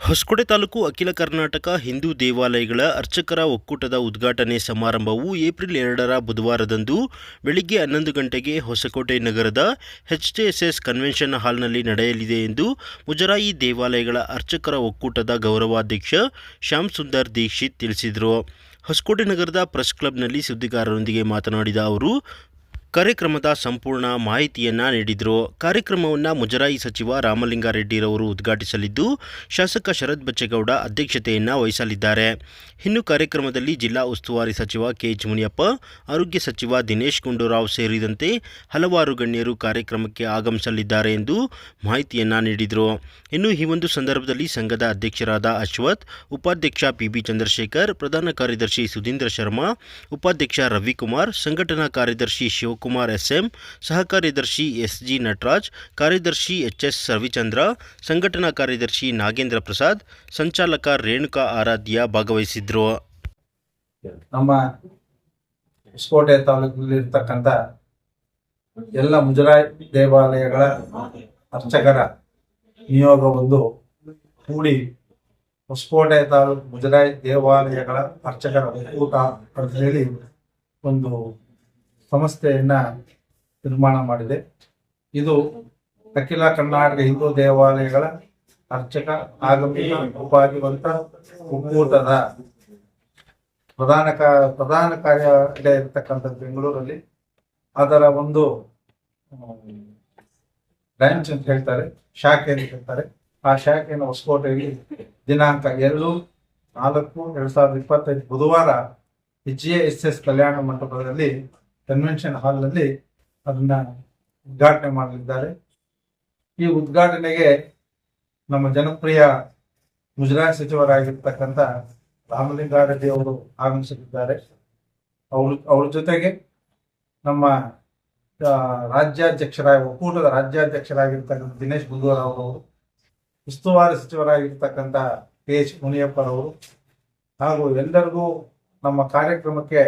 ಹೊಸಕೋಟೆ ತಾಲೂಕು ಅಖಿಲ ಕರ್ನಾಟಕ ಹಿಂದೂ ದೇವಾಲಯಗಳ ಅರ್ಚಕರ ಒಕ್ಕೂಟದ ಉದ್ಘಾಟನೆ ಸಮಾರಂಭವು ಏಪ್ರಿಲ್ ಎರಡರ ಬುಧವಾರದಂದು ಬೆಳಿಗ್ಗೆ ಹನ್ನೊಂದು ಗಂಟೆಗೆ ಹೊಸಕೋಟೆ ನಗರದ ಎಚ್ಟಿಎಸ್ಎಸ್ ಕನ್ವೆನ್ಷನ್ ಹಾಲ್ನಲ್ಲಿ ನಡೆಯಲಿದೆ ಎಂದು ಮುಜರಾಯಿ ದೇವಾಲಯಗಳ ಅರ್ಚಕರ ಒಕ್ಕೂಟದ ಗೌರವಾಧ್ಯಕ್ಷ ಶ್ಯಾಮ್ ಸುಂದರ್ ದೀಕ್ಷಿತ್ ತಿಳಿಸಿದರು. ಹೊಸಕೋಟೆ ನಗರದ ಪ್ರೆಸ್ ಕ್ಲಬ್ನಲ್ಲಿ ಸುದ್ದಿಗಾರರೊಂದಿಗೆ ಮಾತನಾಡಿದ ಅವರು ಕಾರ್ಯಕ್ರಮದ ಸಂಪೂರ್ಣ ಮಾಹಿತಿಯನ್ನು ನೀಡಿದರು. ಕಾರ್ಯಕ್ರಮವನ್ನು ಮುಜರಾಯಿ ಸಚಿವ ರಾಮಲಿಂಗಾರೆಡ್ಡಿರವರು ಉದ್ಘಾಟಿಸಲಿದ್ದು, ಶಾಸಕ ಶರತ್ ಬಚ್ಚೇಗೌಡ ಅಧ್ಯಕ್ಷತೆಯನ್ನು ವಹಿಸಲಿದ್ದಾರೆ. ಇನ್ನು ಕಾರ್ಯಕ್ರಮದಲ್ಲಿ ಜಿಲ್ಲಾ ಉಸ್ತುವಾರಿ ಸಚಿವ ಕೆಎಚ್ ಮುನಿಯಪ್ಪ, ಆರೋಗ್ಯ ಸಚಿವ ದಿನೇಶ್ ಗುಂಡೂರಾವ್ ಸೇರಿದಂತೆ ಹಲವಾರು ಗಣ್ಯರು ಕಾರ್ಯಕ್ರಮಕ್ಕೆ ಆಗಮಿಸಲಿದ್ದಾರೆ ಎಂದು ಮಾಹಿತಿಯನ್ನು ನೀಡಿದರು. ಇನ್ನು ಈ ಒಂದು ಸಂದರ್ಭದಲ್ಲಿ ಸಂಘದ ಅಧ್ಯಕ್ಷರಾದ ಅಶ್ವಥ್, ಉಪಾಧ್ಯಕ್ಷ ಪಿಬಿ ಚಂದ್ರಶೇಖರ್, ಪ್ರಧಾನ ಕಾರ್ಯದರ್ಶಿ ಸುಧೀಂದ್ರ ಶರ್ಮಾ, ಉಪಾಧ್ಯಕ್ಷ ರವಿಕುಮಾರ್, ಸಂಘಟನಾ ಕಾರ್ಯದರ್ಶಿ ಶಿವಕುಮಾರ್ ಎಸ್ಎಂ ಸಹ ಕಾರ್ಯದರ್ಶಿ ಎಸ್ಜಿ ನಟರಾಜ್, ಕಾರ್ಯದರ್ಶಿ ಎಚ್ ಎಸ್ ರವಿಚಂದ್ರ ಸಂಘಟನಾ ಕಾರ್ಯದರ್ಶಿ ನಾಗೇಂದ್ರ ಪ್ರಸಾದ್, ಸಂಚಾಲಕ ರೇಣುಕಾ ಆರಾಧ್ಯ ಭಾಗವಹಿಸಿದ್ರು. ನಮ್ಮ ಹೊಸಕೋಟೆ ತಾಲೂಕಿನಲ್ಲಿರ್ತಕ್ಕಂಥ ಎಲ್ಲ ಮುಜರಾಯಿ ದೇವಾಲಯಗಳ ಅರ್ಚಕರ ನಿಯೋಗ ಒಂದು ಕೂಡಿ ಹೊಸಕೋಟೆ ತಾಲೂಕು ಮುಜರಾಯಿ ದೇವಾಲಯಗಳ ಅರ್ಚಕರ ಒಕ್ಕೂಟ ಅಂತ ಹೇಳಿ ಒಂದು ಸಂಸ್ಥೆಯನ್ನ ನಿರ್ಮಾಣ ಮಾಡಿದೆ. ಇದು ಅಖಿಲ ಕರ್ನಾಟಕ ಹಿಂದೂ ದೇವಾಲಯಗಳ ಅರ್ಚಕ ಆಗಮಿಕ ಉಪಾಧಿವಂತ ಒಕ್ಕೂಟದ ಪ್ರಧಾನ ಪ್ರಧಾನ ಕಾರ್ಯಾಲಯ ಇರತಕ್ಕಂಥ ಬೆಂಗಳೂರಲ್ಲಿ. ಅದರ ಒಂದು ಬ್ರಾಂಚ್ ಅಂತ ಹೇಳ್ತಾರೆ ಶಾಖೆ ಅಂತ ಹೇಳ್ತಾರೆ. ಆ ಶಾಖೆಯ ಹೊಸಕೋಟೆಯಲ್ಲಿ ದಿನಾಂಕ ಎರಡು, ನಾಲ್ಕು, ಎರಡ್ ಸಾವಿರದ ಇಪ್ಪತ್ತೈದು ಬುಧವಾರ, ಎಚ್ ಎಸ್ ಎಸ್ ಕಲ್ಯಾಣ ಮಂಟಪದಲ್ಲಿ ಕನ್ವೆನ್ಷನ್ ಹಾಲ್ನಲ್ಲಿ ಅದನ್ನ ಉದ್ಘಾಟನೆ ಮಾಡಲಿದ್ದಾರೆ. ಈ ಉದ್ಘಾಟನೆಗೆ ನಮ್ಮ ಜನಪ್ರಿಯ ಗುಜರಾತ್ ಸಚಿವರಾಗಿರ್ತಕ್ಕಂಥ ರಾಮಲಿಂಗಾರೆಡ್ಡಿ ಅವರು ಆಗಮಿಸಲಿದ್ದಾರೆ. ಅವ್ರ ಅವ್ರ ಜೊತೆಗೆ ನಮ್ಮ ರಾಜ್ಯಾಧ್ಯಕ್ಷರಾಗಿ, ಒಕ್ಕೂಟದ ರಾಜ್ಯಾಧ್ಯಕ್ಷರಾಗಿರ್ತಕ್ಕಂಥ ದಿನೇಶ್ ಗುಂಡೂರಾವ್ ಅವರು, ಉಸ್ತುವಾರಿ ಸಚಿವರಾಗಿರ್ತಕ್ಕಂಥ ಕೆ ಎಚ್ ಮುನಿಯಪ್ಪರವರು ಹಾಗೂ ಎಲ್ಲರಿಗೂ ನಮ್ಮ ಕಾರ್ಯಕ್ರಮಕ್ಕೆ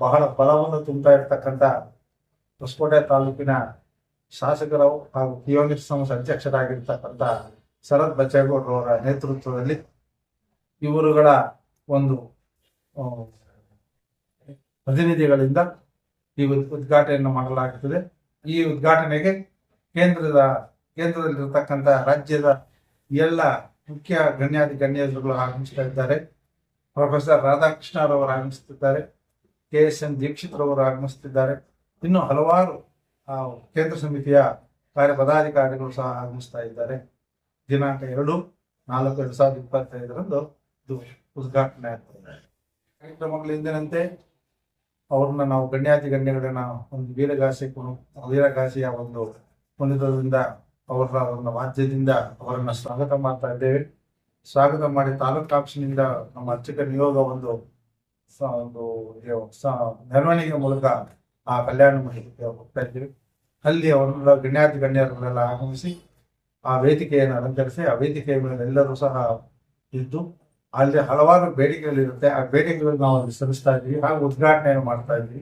ಬಹಳ ಬಲವನ್ನು ತುಂಬುತ್ತಾ ಇರ್ತಕ್ಕಂಥ ಹೊಸಕೋಟೆ ತಾಲೂಕಿನ ಶಾಸಕರು ಹಾಗೂ ಕಿಯೋನಿಕ್ ಸಂಸ್ಥೆ ಅಧ್ಯಕ್ಷರಾಗಿರ್ತಕ್ಕಂಥ ಶರತ್ ಬಚ್ಚೇಗೌಡರವರ ನೇತೃತ್ವದಲ್ಲಿ ಇವರುಗಳ ಒಂದು ಪ್ರತಿನಿಧಿಗಳಿಂದ ಈ ಉದ್ಘಾಟನೆಯನ್ನು ಮಾಡಲಾಗುತ್ತದೆ. ಈ ಉದ್ಘಾಟನೆಗೆ ಕೇಂದ್ರದ ಕೇಂದ್ರದಲ್ಲಿರ್ತಕ್ಕಂಥ ರಾಜ್ಯದ ಎಲ್ಲ ಮುಖ್ಯ ಗಣ್ಯಾಧಿ ಗಣ್ಯರುಗಳು ಆಗಮಿಸ್ತಾ ಇದ್ದಾರೆ. ಪ್ರೊಫೆಸರ್ ರಾಧಾಕೃಷ್ಣರವರು ಆಗಮಿಸುತ್ತಿದ್ದಾರೆ ಕೆ ಎಸ್ ಎನ್ ದೀಕ್ಷಿತ್ ರವರು ಆಗಮಿಸುತ್ತಿದ್ದಾರೆ. ಇನ್ನು ಹಲವಾರು ಕೇಂದ್ರ ಸಮಿತಿಯ ಕಾರ್ಯ ಪದಾಧಿಕಾರಿಗಳು ಸಹ ಆಗಮಿಸ್ತಾ ಇದ್ದಾರೆ. ದಿನಾಂಕ ಎರಡು, ನಾಲ್ಕು, ಎರಡು ಸಾವಿರದ ಇಪ್ಪತ್ತೈದರಂದು ಇದು ಉದ್ಘಾಟನೆ ಆಗ್ತದೆ. ಕಾರ್ಯಕ್ರಮಗಳ ಹಿಂದಿನಂತೆ ಅವ್ರನ್ನ ನಾವು ಗಣ್ಯಾತಿ ಗಣ್ಯಗಳನ್ನ ಒಂದು ವೀರಗಾಸಿ ವೀರಗಾಸೆಯ ಒಂದು ಕುಣಿತದಿಂದ ಅವರ ಒಂದು ವಾದ್ಯದಿಂದ ಅವರನ್ನ ಸ್ವಾಗತ ಮಾಡ್ತಾ ಇದ್ದೇವೆ. ಸ್ವಾಗತ ಮಾಡಿ ತಾಲೂಕು ಆಫೀಸಿನಿಂದ ನಮ್ಮ ಅರ್ಚಕ ನಿಯೋಗ ಒಂದು ಒಂದು ಮೆರವಣಿಗೆ ಮೂಲಕ ಆ ಕಲ್ಯಾಣ ಮಂಟಪಕ್ಕೆ ಹೋಗ್ತಾ ಇದ್ದೀವಿ. ಅಲ್ಲಿ ಅವರೆಲ್ಲ ಗಣ್ಯಾತಿ ಗಣ್ಯರುಗಳೆಲ್ಲ ಆಗಮಿಸಿ ಆ ವೇದಿಕೆಯನ್ನು ಅಲಂಕರಿಸಿ, ಆ ವೇದಿಕೆಯ ಮೇಲೆ ಎಲ್ಲರೂ ಸಹ ಇದ್ದು ಅಲ್ಲಿ ಹಲವಾರು ಬೇಡಿಕೆಗಳಿರುತ್ತೆ ಆ ಬೇಡಿಕೆಗಳನ್ನು ನಾವು ಸಲ್ಲಿಸ್ತಾ ಇದ್ವಿ ಹಾಗೂ ಉದ್ಘಾಟನೆಯನ್ನು ಮಾಡ್ತಾ ಇದ್ವಿ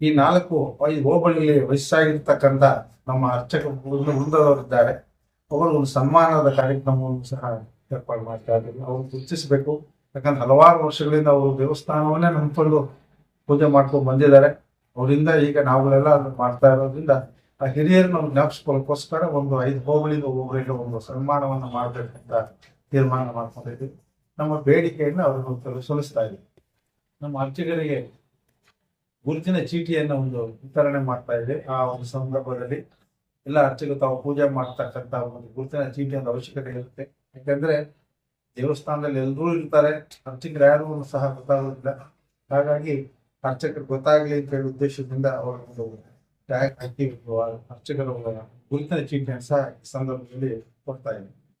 ಈ ನಾಲ್ಕು, ಈ ಹೋಬಳಿಯಲ್ಲಿ ವಯಸ್ಸಾಗಿರ್ತಕ್ಕಂಥ ನಮ್ಮ ಅರ್ಚಕ ಅವರು ಒಂದು ಸನ್ಮಾನದ ಕಾರ್ಯಕ್ರಮವನ್ನು ಸಹ ಏರ್ಪಾಡು ಮಾಡ್ತಾ ಇದ್ದೀವಿ. ಅವರು ಗುರುತಿಸಬೇಕು. ಯಾಕಂದ್ರೆ ಹಲವಾರು ವರ್ಷಗಳಿಂದ ಅವರು ದೇವಸ್ಥಾನವನ್ನೇ ನಂಬಿಕೊಂಡು ಪೂಜೆ ಮಾಡ್ಕೊಂಡು ಬಂದಿದ್ದಾರೆ. ಅವರಿಂದ ಈಗ ನಾವುಗಳೆಲ್ಲ ಅದನ್ನು ಮಾಡ್ತಾ ಇರೋದ್ರಿಂದ ಆ ಹಿರಿಯರನ್ನ ನಾವು ಜ್ಞಾಪಿಸ್ಕೊಳ್ಳೋಕ್ಕೋಸ್ಕರ ಒಂದು ಐದು ಹೋಗಳಿಂದ ಒಬ್ಬರಿಗೆ ಒಂದು ಸನ್ಮಾನವನ್ನು ಮಾಡಬೇಕಂತ ತೀರ್ಮಾನ ಮಾಡ್ಕೊಂಡಿದ್ವಿ ನಮ್ಮ ಬೇಡಿಕೆಯನ್ನು ಅವರು ಸಲ್ಲಿಸ್ತಾ ಇದ್ದೀವಿ ನಮ್ಮ ಅರ್ಚಕರಿಗೆ ಗುರುತಿನ ಚೀಟಿಯನ್ನು ಒಂದು ವಿತರಣೆ ಮಾಡ್ತಾ ಇದೆ ಆ ಒಂದು ಸಂದರ್ಭದಲ್ಲಿ ಎಲ್ಲ ಅರ್ಚಕರು ತಾವು ಪೂಜೆ ಮಾಡ್ತಕ್ಕಂಥ ಒಂದು ಗುರುತಿನ ಚೀಟಿ ಅವಶ್ಯಕತೆ ಇರುತ್ತೆ. ಯಾಕಂದ್ರೆ ದೇವಸ್ಥಾನದಲ್ಲಿ ಎಲ್ಲರೂ ಇರ್ತಾರೆ. ಅರ್ಚಕರು ಯಾರು ಸಹ ಗೊತ್ತಾಗೋದಿಲ್ಲ. ಹಾಗಾಗಿ ಅರ್ಚಕರು ಗೊತ್ತಾಗ್ಲಿ ಅಂತ ಹೇಳಿ ಉದ್ದೇಶದಿಂದ ಅವರ ಒಂದು ಟ್ಯಾಗ್ ಹಾಕಿ ಅರ್ಚಕರ ಗುರುತಿನ ಚೀಟಿಯನ್ನು ಸಹ ಈ ಸಂದರ್ಭದಲ್ಲಿ ಕೊಡ್ತಾ ಇದ್ದೀವಿ